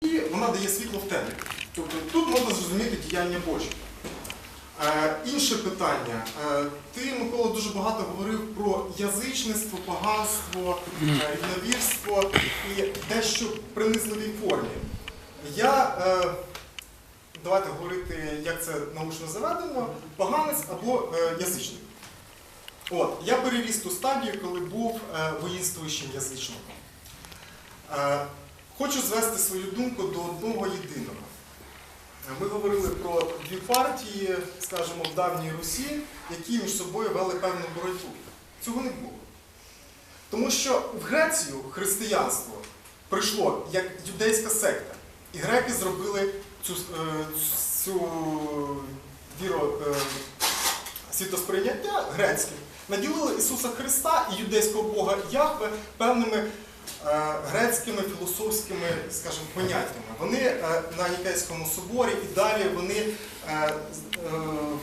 і вона дає світло в темряві. Тобто тут можна зрозуміти діяння Божі. Е, інше питання. Е, ти, Микола, дуже багато говорив про язичництво, поганство, е, рівновірство і дещо в принизливій формі. Я, е, давайте говорити, як це научно заведено, поганець або е, язичник. От, я переріс ту стадію, коли був е, воїнствуючим язичником. Е, хочу звести свою думку до одного єдиного. Ми говорили про дві партії, скажімо, в давній Русі, які між собою вели певну боротьбу. Цього не було. Тому що в Грецію християнство прийшло як юдейська секта, і греки зробили цю, е, цю віро, е, світосприйняття грецьке, наділили Ісуса Христа і юдейського Бога Яхве певними грецькими філософськими, скажімо, поняттями. Вони е, на Нікейському соборі і далі вони е, е,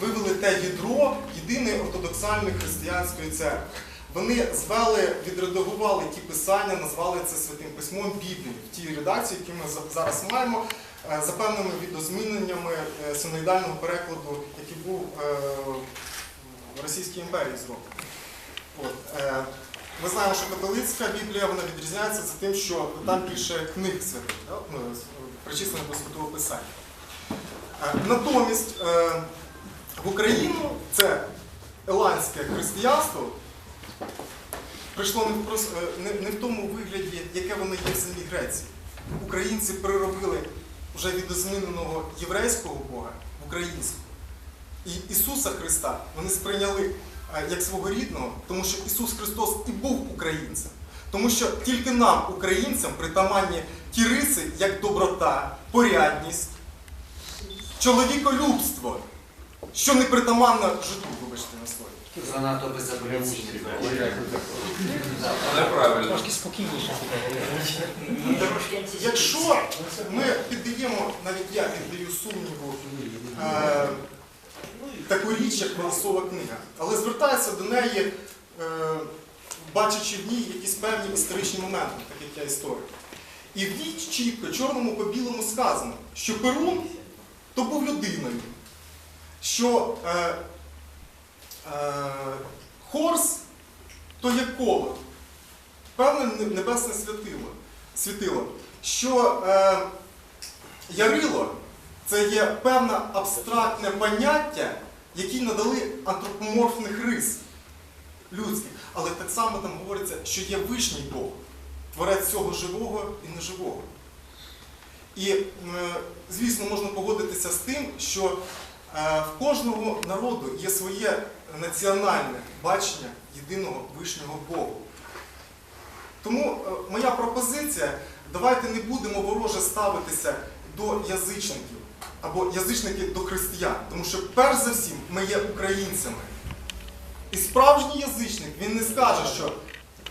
вивели те ядро єдиної ортодоксальної християнської церкви. Вони звели, відредагували ті писання, назвали це святим письмом Біблії в тій редакції, яку ми зараз маємо, е, за певними відозміненнями е, синоїдального перекладу, який був е, в Російській імперії зроблений. Ми знаємо, що католицька Біблія вона відрізняється за тим, що там більше книг святих, да? ну, причислених до святого Писання. Е, Натомість е, в Україну це еланське християнство прийшло не в, прос- е, не, в тому вигляді, яке воно є в самій Греції. Українці переробили вже відозміненого єврейського Бога в українського. І Ісуса Христа вони сприйняли як свого рідного, тому що Ісус Христос і був українцем. Тому що тільки нам, українцям, притаманні ті риси, як доброта, порядність, чоловіколюбство, що не притаманно жиду, вибачте на слові. Занадто безапеляційне. Неправильно. Трошки спокійніше. Якщо ми піддаємо, навіть я піддаю сумніву е, таку річ, як Колосова книга, але звертаюся до неї, е, бачачи в ній якісь певні історичні моменти, так як я історик. І в ній чітко, чорному по білому сказано, що Перун то був людиною, що е, е, Хорс то є коло, певне небесне святило, світило, що е, ярило це є певне абстрактне поняття, які надали антропоморфних рис людських. Але так само там говориться, що є вишній Бог, творець всього живого і неживого. І, е, звісно, можна погодитися з тим, що е, в кожного народу є своє національне бачення єдиного вишнього Богу. Тому е, моя пропозиція, давайте не будемо вороже ставитися до язичників або язичники до християн, тому що перш за всім ми є українцями. І справжній язичник він не скаже, що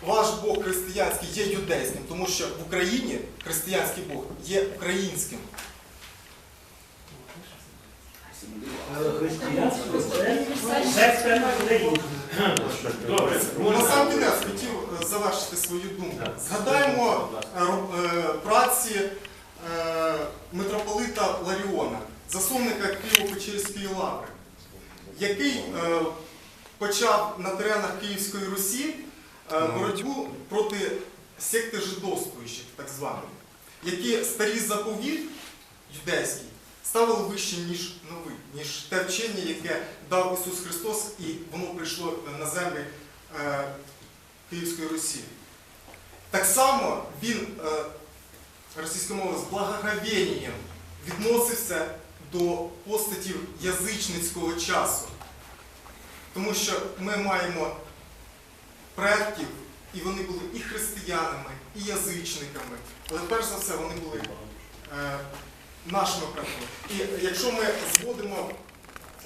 ваш Бог християнський є юдейським, тому що в Україні християнський Бог є українським. Добре. На сам кінець хотів е, завершити свою думку. Згадаємо е, е, праці митрополита Ларіона, засновника Києво-Печерської лаври, який е, почав на теренах Київської Русі е, боротьбу проти секти жидовствуючих, так званої, які старий заповіт юдейський ставили вище, ніж новий, ніж те вчення, яке дав Ісус Христос, і воно прийшло на землі е, Київської Русі. Так само він російською мовою з благоговінням відносився до постатів язичницького часу. Тому що ми маємо предків, і вони були і християнами, і язичниками. Але перш за все вони були е, нашими предками. І якщо ми зводимо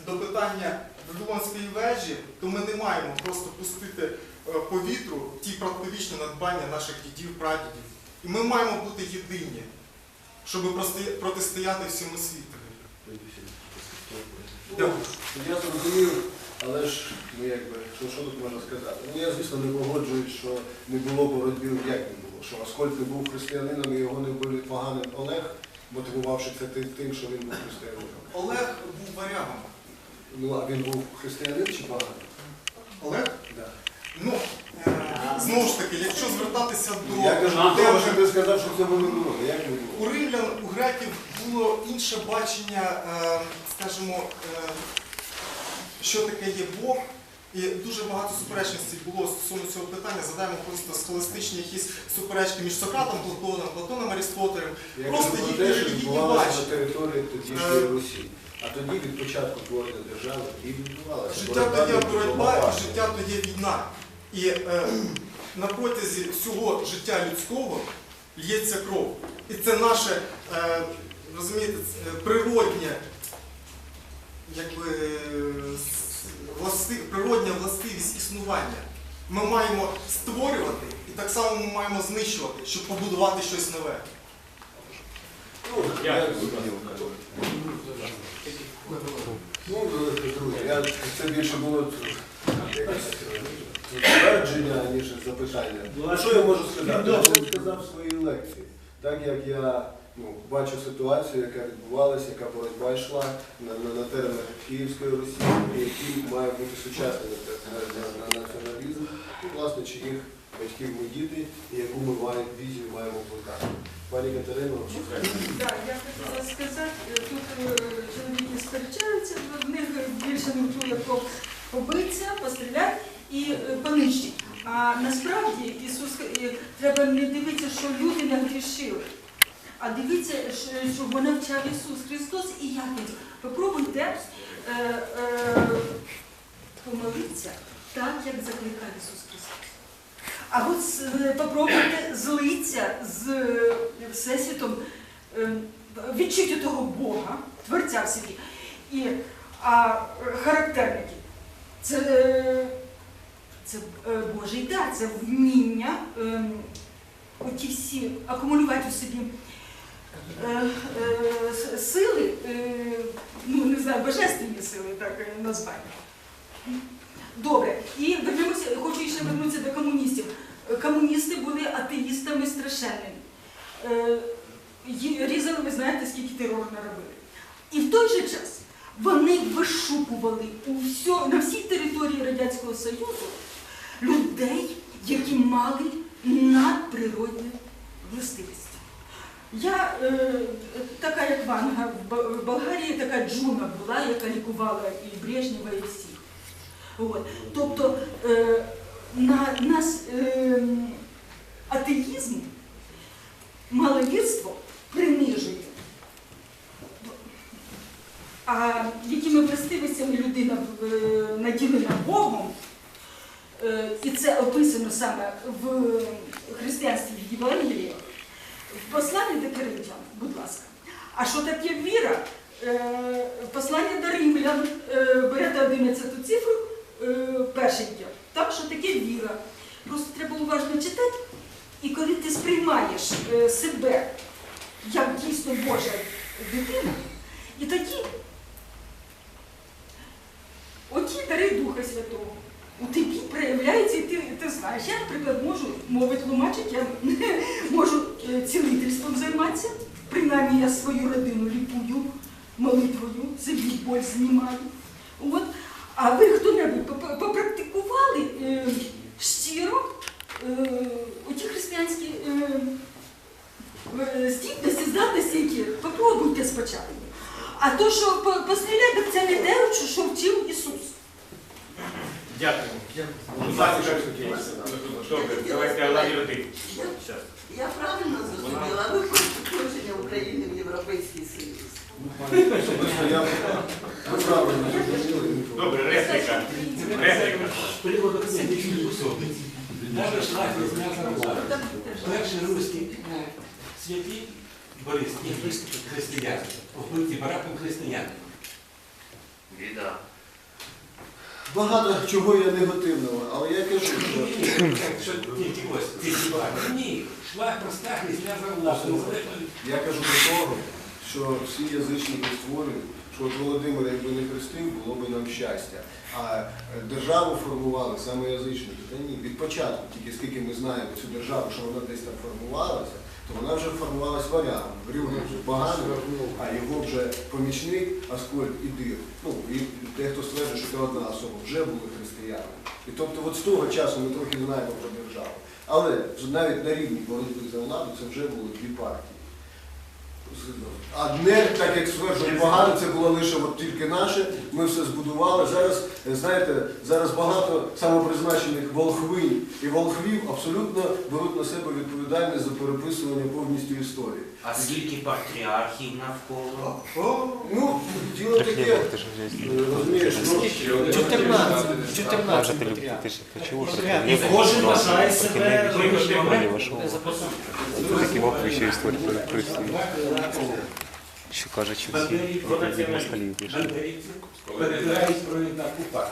до питання Вавилонської вежі, то ми не маємо просто пустити е, по вітру ті предковічні надбання наших дідів, прадідів. І ми маємо бути єдині, щоб протистояти всьому світові. Дякую. Я зрозумів, але ж, ну якби, що, що тут можна сказати? Ну я, звісно, не погоджуюсь, що не було боротьби, як не було, що Аскольд не був християнином і його не вбили поганим Олег, мотивувавши це тим, що він був християнином. Олег був варягом. Ну, а він був християнин чи поганий? Олег? Да. Ну, е, знову ж таки, якщо звертатися до Я кажу того, що ти сказав, що не було. Як не У римлян, у греків було інше бачення, е, скажімо, е, що таке є Бог. І дуже багато суперечностей було стосовно цього питання. Задаємо просто схоластичні якісь суперечки між Сократом, Платоном, Платоном Аристотелем. Я Просто про їхні те, релігійні відбувалося на території тодішньої Русі. А тоді від початку творення держави і відбувалося. Життя то є боротьба, і життя то є війна. І е, на протязі всього життя людського лється кров. І це наше, е, розумієте, е, природнє, якби, власти, природня властивість існування. Ми маємо створювати і так само ми маємо знищувати, щоб побудувати щось нове. Ну. Ну, друзі, я, це більше було твердження, ніж запитання. Ну, А що я можу сказати? Я вже сказав в своїй лекції. Так як я ну, бачу ситуацію, яка відбувалася, яка боротьба йшла на, на, на теренах Київської Росії, і який має бути сучасний на, на, на націоналізм, і, власне, чиїх батьків ми діти, і яку ми маємо, візію маємо плекати. Пані Катерино, Так, я хотіла сказати, е, тут е, чоловіки сперечаються, в них більше нуртує по- побитися, постріляти і е, понищити. А насправді Ісус е, треба не дивитися, що люди нагрішили, а дивитися, що- вона вчав Ісус Христос і як він. Попробуйте е, е, помолитися так, як закликав Ісус Христос. А от е, попробуйте злитися з Всесвітом, відчуття того Бога, Творця в собі. І, а характерники це, це е, Божий дар, це вміння е, оті всі акумулювати у собі е, е, сили, ну не знаю, божественні сили, так назвати. Добре, і вернемося, хочу ще вернутися до комуністів. Комуністи були атеїстами страшенними. Різали, ви знаєте, скільки терору наробили. І в той же час вони вишукували у всьо, на всій території Радянського Союзу людей, які мали надприродні властивості. Я е, така, як Ванга, в Болгарії така джуна була, яка лікувала і Брежнєва, і всіх. От. Тобто е, на, нас е, атеїзм, маловірство принижує. А якими властивостями людина е, наділена Богом, і це описано саме в християнстві в Євангелії, в посланні до Коринтян, будь ласка. А що таке віра? Е, Послання до римлян, е, берете 11 цифру, е, перший діл. Так, що таке віра. Просто треба уважно читати, і коли ти сприймаєш е, себе як дійсно Божа дитина, і тоді оті дари Духа Святого у тобі проявляються, і ти, ти знаєш. Я, наприклад, можу мови тлумачити, я можу е, цілительством займатися. Принаймні я свою родину лікую молитвою, собі боль знімаю. От. А ви хто-небудь попрактикували е, щиро е, оті християнські е, е, здібності, здатності, які попробуйте спочатку. А то, що по- постріляти, так це не те, що- що вчив Ісус. Дякую. Будь Будь ласка, ласка, хотілося, да. добре, давайте Алла ти. Щас. Я правильно зрозуміла, ви хочете включення України в Європейський Союз. Особисто я ви правильно зрозуміли. Добре, репліка. Репліка. З приводу книги Філіпсові. Даже шлях розв'язана Перші руські святі Борис і християни. Вбиті бараком християни. Біда. Багато чого є негативного, але я кажу, що Що тільки ось ці бараки. Ні, шлях проста християнська власна. я кажу до того, що всі язичники створюють, що от Володимир, якби не хрестив, було б нам щастя. А е, державу формували саме язичники. Та ні, від початку, тільки скільки ми знаємо цю державу, що вона десь там формувалася, то вона вже формувалась варіантом. Рівно вже поганий, а його вже помічник Аскольд і Дир. Ну, і дехто стверджує, що це одна особа, вже були християни. І тобто от з того часу ми трохи знаємо про державу. Але навіть на рівні боротьби за владу це вже були дві партії. А не так як стверджує погано, це було лише от тільки наше. Ми все збудували. Зараз, е, знаєте, зараз багато самопризначених волхвинь і волхвів абсолютно беруть на себе відповідальність за переписування повністю історії. А скільки патріархів навколо? Ну, діло таке, е, розумієш, ну, 14, 14 патріархів. ти ж почув, що І кожен вважає себе. Такі історію переписують. Що кажуть, що всі від москалів. Бандерівці перебирають провідна купа.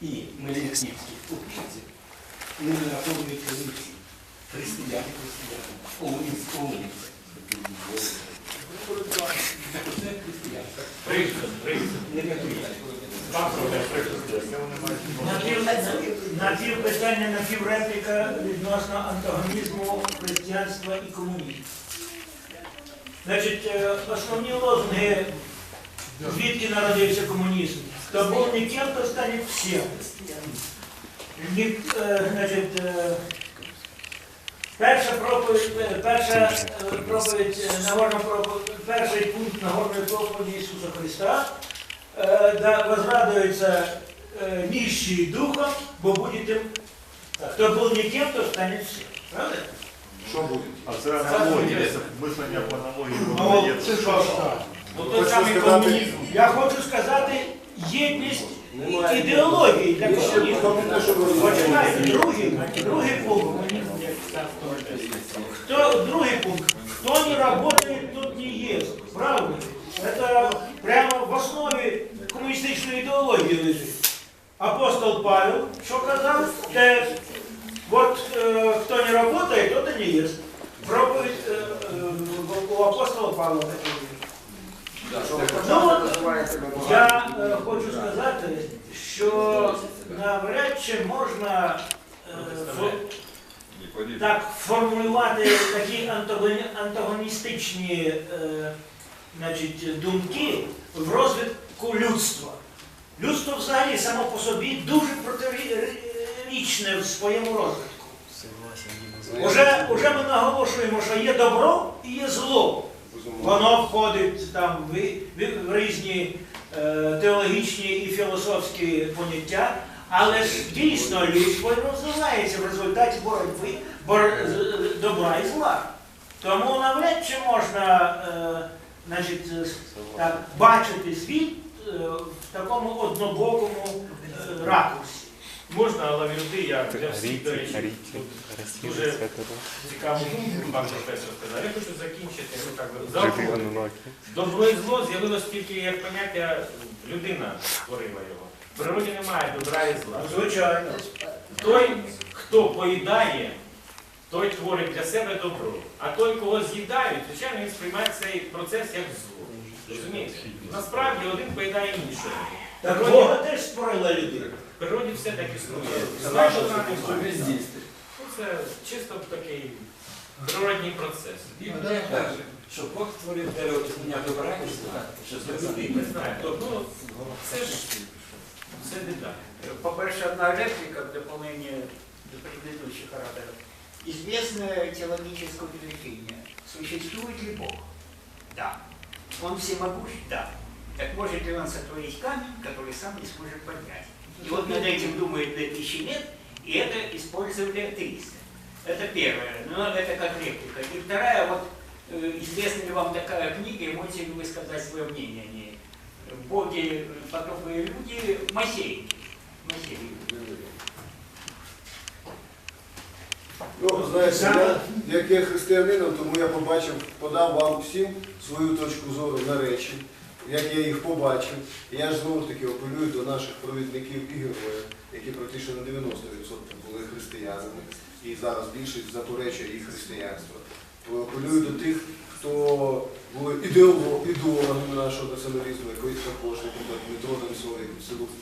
І Мельниківських купівців ними наповнюють вулиці. Християни, християни. Умниць, умниць. Це християни. Не католики. Приклад. Напівпитання, напіврепліка відносно антагонізму християнства і комунізму. Значить, е, основні лозунги, звідки народився комунізм. Хто був ніким, то стане всім. Е, значить, е, перша проповідь, перша проповідь, Нагорна проповідь, перший пункт Нагорної проповіді Ісуса Христа, да возрадуется э, нищий духом, бо будете, кто был никем, то станет всем. Правда? що буде? А це аналогія, це мислення по аналогії Ну, є. це що? Ну, той самий комунізм. Я хочу сказати, єдність ідеології для Є комунізму. про те, що ви Почекайте, розумієте. другий, другий пункт. Кто, другий пункт. Кто не работает, тот не ест. Правда? Это прямо в основі комуністичної ідеології лежить. Апостол Павел, що казав, теж, от е, хто не працює, тот і не їсть. Проповідь е, е, у апостола Павла таке є. Ну, от, я е, хочу сказати, що навряд чи можна е, фо- так формулювати такі антагоні- антагоністичні е, значить, думки в розвитку людства. Людство взагалі само по собі дуже протирічне в своєму розвитку. Уже, уже ми наголошуємо, що є добро і є зло. Воно входить там в, в- в різні е, теологічні і філософські поняття, але ж дійсно людство розвивається в результаті боротьби бор, добра і зла. Тому навряд чи можна е, значить, е, так, бачити світ е, в такому однобокому е, ракурсі. Можна, але люди, я для всіх, до речі, тут дуже цікаву думку пан професор сказав. Я хочу закінчити, ну так би, жити Добро і зло з'явилось тільки як поняття, людина створила його. В природі немає добра і зла. Звичайно. Той, хто поїдає, той творить для себе добро. А той, кого з'їдають, звичайно, він сприймає цей процес як зло. Розумієте? Насправді один поїдає іншого. Так В Бога природі, теж створила людина. в природі все так існує. Знаєш, вона немає. Ну, Це чисто такий природній процес. Що Бог створив дерево пізнання добра і зла, що зробити Не знаю. Ну, це ж все деталі. По-перше, одна реплика в дополнение до предыдущих ораторов. Известное теологическое утверждение. Существует ли Бог? Да. Он всемогущ? Да. Так может ли он сотворить камень, который сам не сможет поднять? И вот над этим думает 2000 лет, и это использовали атеисты. Это первое, но это как реплика. И вторая, вот э, известна ли вам такая книга, и можете ли вы сказать свое мнение о ней? Боги, потоковые люди, Масейки. Масейки. Ну, знаєте, я, як є християнином, тому я побачив, подав вам всім свою точку зору на речі, як я їх побачив. Я ж знову таки апелюю до наших провідників і героїв, які практично на 90% були християнами, і зараз більшість заперечує їх християнство. Апелюю до тих, хто були ідеоло- ідеологами нашого націоналізму, якийсь також, наприклад, Дмитро Немцов,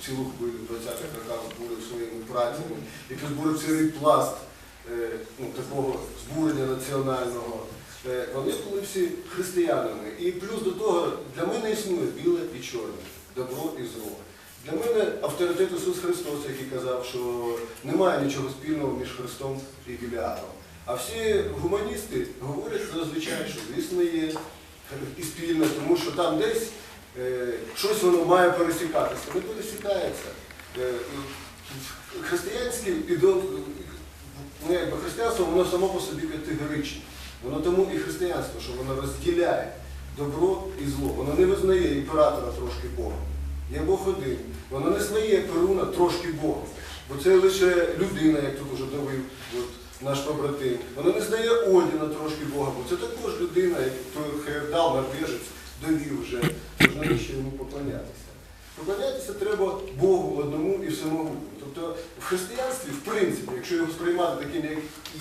цілу, хвилю в 20-х роках були своїми працями, який зборив цілий пласт ну, такого збурення національного. Е, Вони були всі християнами. І плюс до того, для мене існує біле і чорне, добро і зло. Для мене авторитет Ісус Христос, який казав, що немає нічого спільного між Христом і Біліаром. А всі гуманісти говорять зазвичай, що звісно є і спільне, тому що там десь е, щось воно має пересікатися. Не пересікається. Е, християнське ідол, ну, якби християнство, воно само по собі категоричне. Воно тому і християнство, що воно розділяє добро і зло. Воно не визнає імператора трошки Богом. Є Бог один. Воно не визнає Перуна трошки Богом. Бо це лише людина, як тут уже довів от, наш побратим. Воно не знає Одіна трошки Бога, бо це також людина, як той Хердал, норвежець, довів вже, тож навіщо йому поклонятися. Поклонятися треба Богу одному і всемогутньому. Тобто в християнстві, в принципі, якщо його сприймати таким, як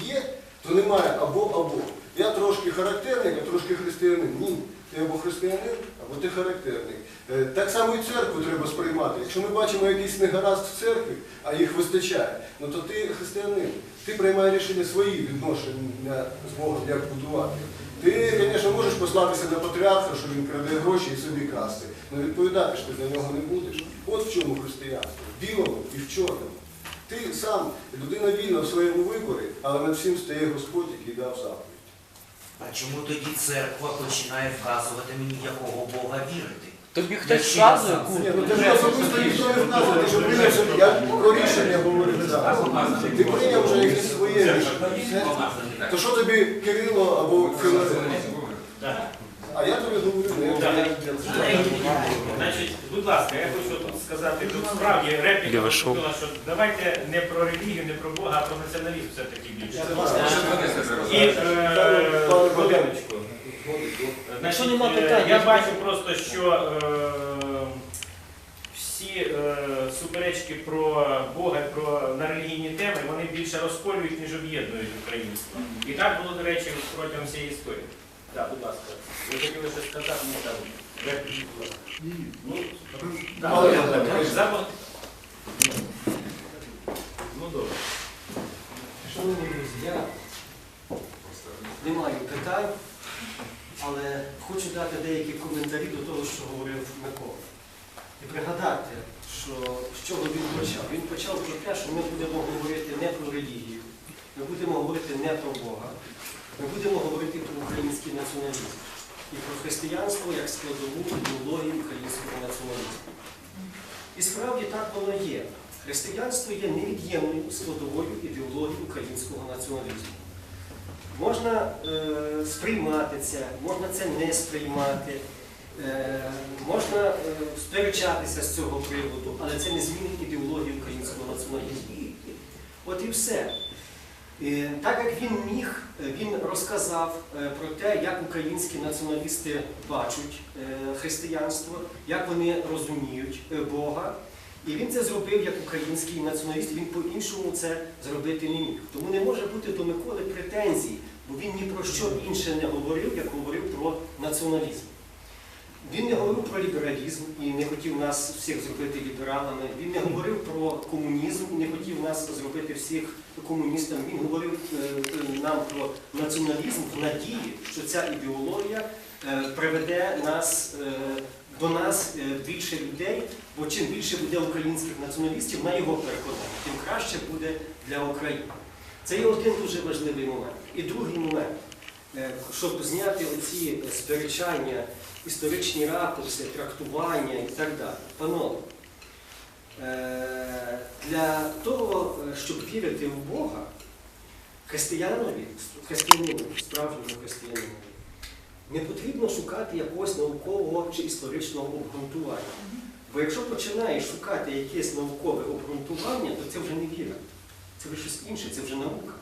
є, то немає або-або. Я трошки характерник, а трошки християнин. Ні. Ти або християнин, або ти характерник. Е, Так само і церкву треба сприймати. Якщо ми бачимо якийсь негаразд в церкві, а їх вистачає, ну то ти християнин. Ти приймаєш рішення свої відношення з Богом, як будувати. Ти, звісно, можеш послатися на патріарха, що він краде гроші і собі красти. але відповідати ж ти за нього не будеш. От в чому християнство. В білому і в чорному. Ти сам, людина вільна в своєму виборі, але над всім стає Господь, який дав заповідь. А чому тоді церква починає вказувати мені, якого Бога вірити? Тобі хтось вказує, сам- ну ти ж особисто ніхто не вказує, що прийняв, що я про рішення говорю зараз. Ти прийняв вже якесь своє рішення. То що тобі Кирило або Філарет? А я тобі говорю, не Так. я. Значить, будь ласка, я хочу тут сказати, тут справді репліка що давайте не про релігію, не про Бога, а про націоналізм все-таки більше. І. Значить, нема е, питань, я бачу просто, що е, всі е, суперечки про Бога, про на релігійні теми, вони більше розколюють, ніж об'єднують українство. І так було, до речі, протягом всієї історії. Так, будь ласка. Ви хотіли щось сказати, ну. Ну, так, Але-. Ну, добре. Шановні друзі, я не маю питань, але хочу дати деякі коментарі до того, що говорив Микола. І пригадати, що з чого він почав. Він почав про те, що ми будемо говорити не про релігію, ми будемо говорити не про Бога, ми будемо говорити про український націоналізм і про християнство як складову ідеологію українського націоналізму. І справді так воно є. Християнство є невід'ємною складовою ідеології українського націоналізму. Можна е, сприймати це, можна це не сприймати, е, можна е, сперечатися з цього приводу, але це не змінить ідеологію українського націоналізму. От і все. Е, Так як він міг, е, він розказав е, про те, як українські націоналісти бачать е, християнство, як вони розуміють е, Бога. І він це зробив як український націоналіст, він по-іншому це зробити не міг. Тому не може бути до Миколи претензій, бо він ні про що інше не говорив, як говорив про націоналізм. Він не говорив про лібералізм і не хотів нас всіх зробити лібералами. Він не говорив про комунізм і не хотів нас зробити всіх комуністами. Він говорив е, нам про націоналізм в надії, що ця ідеологія е, приведе нас е, до нас більше людей, бо чим більше буде українських націоналістів на його переконання, тим краще буде для України. Це є один дуже важливий момент. І другий момент, е, щоб зняти оці сперечання, історичні ракурси, трактування і так далі. Панове, е, для того, щоб вірити в Бога, християнові, християнину, справжньому християнину, не потрібно шукати якогось наукового чи історичного обґрунтування. Бо якщо починаєш шукати якесь наукове обґрунтування, то це вже не віра. Це вже щось інше, це вже наука.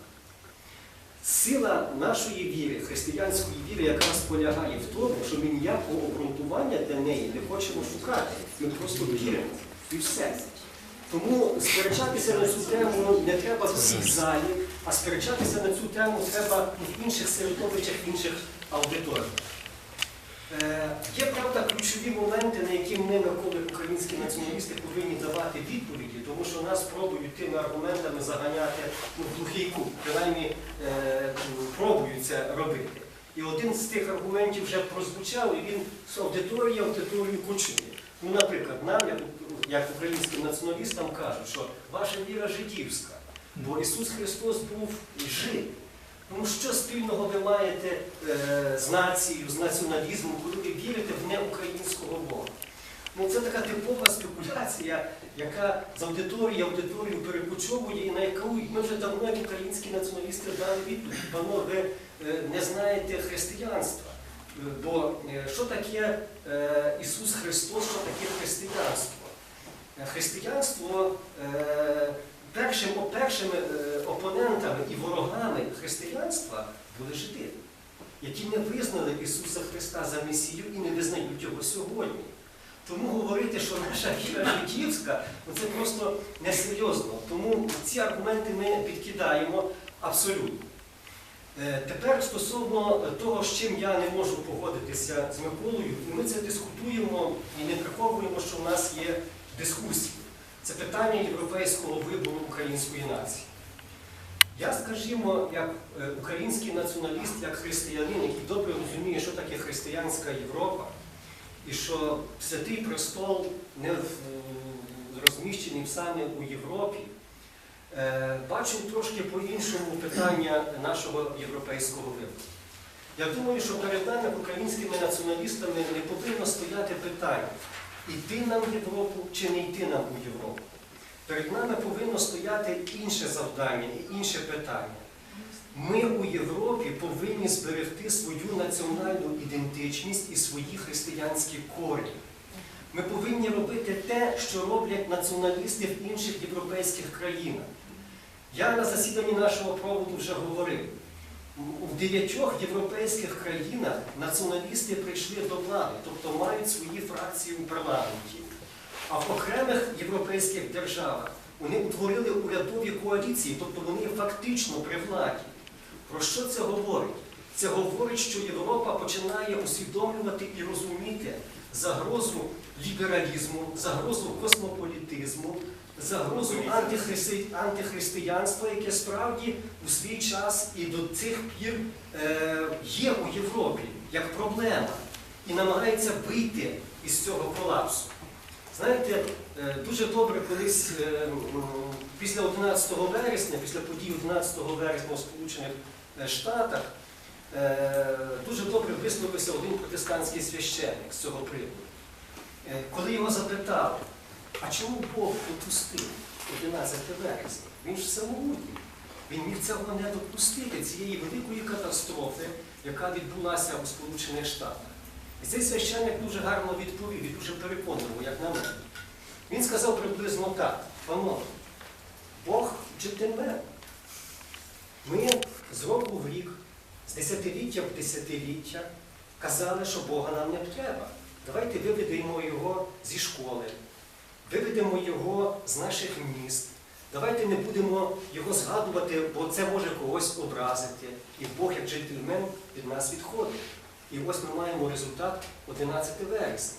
Сила нашої віри, християнської віри, якраз полягає в тому, що ми ніякого обґрунтування для неї не хочемо шукати. Ми просто віримо. І все. Тому сперечатися на цю тему не треба в цій залі, а сперечатися на цю тему треба в інших середовищах, в інших аудиторіях. Е, Є, правда, ключові моменти, на які ми Миколи, українські націоналісти повинні давати відповіді, тому що нас пробують тими аргументами заганяти ну, в глухий кут, принаймні е, пробують це робити. І один з тих аргументів вже прозвучав, і він з аудиторії аудиторію почує. Ну, наприклад, нам, як, українським націоналістам, кажуть, що ваша віра жидівська, бо Ісус Христос був жид. Ну що спільного ви маєте е, з нацією, з націоналізмом, коли ви вірите в неукраїнського Бога? Ну це така типова спекуляція, яка з аудиторії аудиторію перекочовує і на яку ми вже давно українські націоналісти дали відповідь. Пано, ви е, не знаєте християнства. Е, Бо що таке Ісус Христос, що таке християнство? Християнство першим, першими е, опонентами і ворогами християнства були жиди, які не визнали Ісуса Христа за Месію і не визнають його сьогодні. Тому говорити, що наша віра жидівська, ну це просто несерйозно. Тому ці аргументи ми підкидаємо абсолютно. Е, Тепер стосовно того, з чим я не можу погодитися з Миколою, ми це дискутуємо і не приховуємо, що в нас є дискусії. Це питання європейського вибору української нації. Я, скажімо, як е, український націоналіст, як християнин, який добре розуміє, що таке християнська Європа, і що святий престол не в- розміщений саме у Європі, е, бачу трошки по-іншому питання нашого європейського вибору. Я думаю, що перед нами, українськими націоналістами, не повинно стояти питання, йти нам в Європу чи не йти нам у Європу. Перед нами повинно стояти інше завдання і інше питання. Ми у Європі повинні зберегти свою національну ідентичність і свої християнські корені. Ми повинні робити те, що роблять націоналісти в інших європейських країнах. Я на засіданні нашого проводу вже говорив. У дев'ятьох європейських країнах націоналісти прийшли до влади, тобто мають свої фракції у парламенті. А в окремих європейських державах вони утворили урядові коаліції, тобто вони фактично при владі. Про що це говорить? Це говорить, що Європа починає усвідомлювати і розуміти загрозу лібералізму, загрозу космополітизму, загрозу антихристи... антихристиянства, яке справді у свій час і до цих пір е, є у Європі як проблема і намагається вийти із цього колапсу. Знаєте, е, дуже добре колись е, після 11 вересня, після подій 11 вересня у Сполучених Штатах, дуже добре висловився один протестантський священник з цього приводу. Коли його запитали, а чому Бог допустив 11 вересня? Він ж всемогутній. Він міг цього не допустити, цієї великої катастрофи, яка відбулася у Сполучених Штатах. І цей священник дуже гарно відповів і дуже переконливо, як на мене. Він сказав приблизно так, панове, Бог джентльмен. Ми з року в рік, з десятиліття в десятиліття казали, що Бога нам не треба. Давайте виведемо його зі школи, виведемо його з наших міст. Давайте не будемо його згадувати, бо це може когось образити. І Бог, як джентльмен, від нас відходить. І ось ми маємо результат 11 вересня.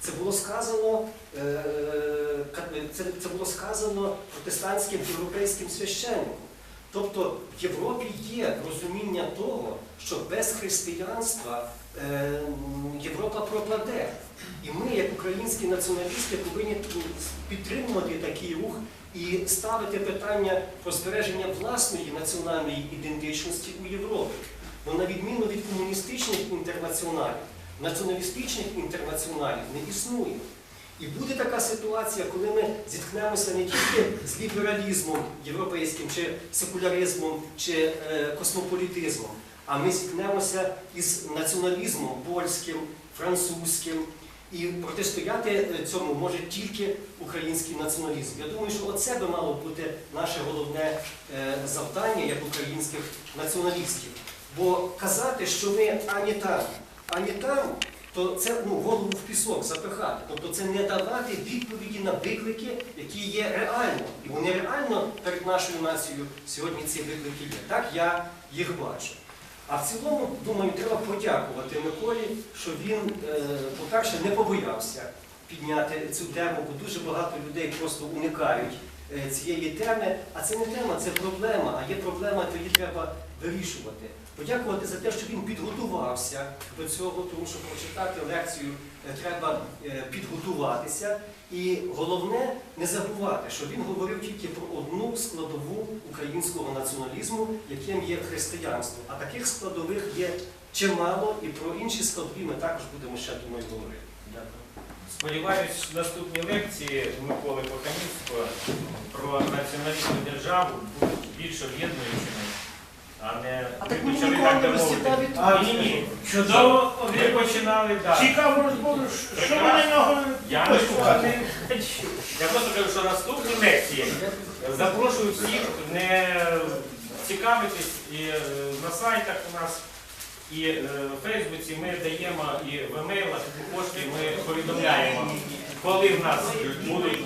Це було сказано, е, це, це було сказано протестантським європейським священником. Тобто в Європі є розуміння того, що без християнства Європа пропаде. І ми, як українські націоналісти, повинні підтримувати такий рух і ставити питання про збереження власної національної ідентичності у Європі. Бо на відміну від комуністичних інтернаціоналів, націоналістичних інтернаціоналів не існує. І буде така ситуація, коли ми зіткнемося не тільки з лібералізмом європейським, чи секуляризмом, чи е, космополітизмом, а ми зіткнемося із націоналізмом польським, французьким. І протистояти е, цьому може тільки український націоналізм. Я думаю, що оце би мало бути наше головне е, завдання як українських націоналістів. Бо казати, що ми ані там, ані там, то це ну, голову в пісок запихати. Тобто це не давати відповіді на виклики, які є реально. І вони реально перед нашою нацією сьогодні ці виклики є. Так я їх бачу. А в цілому, думаю, треба подякувати Миколі, що він, е, по-перше, не побоявся підняти цю тему, бо дуже багато людей просто уникають е, цієї теми. А це не тема, це проблема. А є проблема, то її треба вирішувати. Подякувати за те, що він підготувався до цього, тому що прочитати лекцію треба е, підготуватися. І головне не забувати, що він говорив тільки про одну складову українського націоналізму, яким є християнство. А таких складових є чимало, і про інші складові ми також будемо ще думаю говорити. Дякую. Сподіваюсь, наступні лекції Миколи Коханівського про націоналізм державу будуть більш об'єднуючими, а не А так ми почали так розсідали Ні, ні. Чудово, Ми починали, так. цікаво розмову, що ви на нього Я не пошукали. Я просто кажу, що наступні лекції запрошую всіх не цікавитись і е, на сайтах у нас, і е, в Фейсбуці ми даємо і в емейлах, і в пошті ми повідомляємо, коли в нас будуть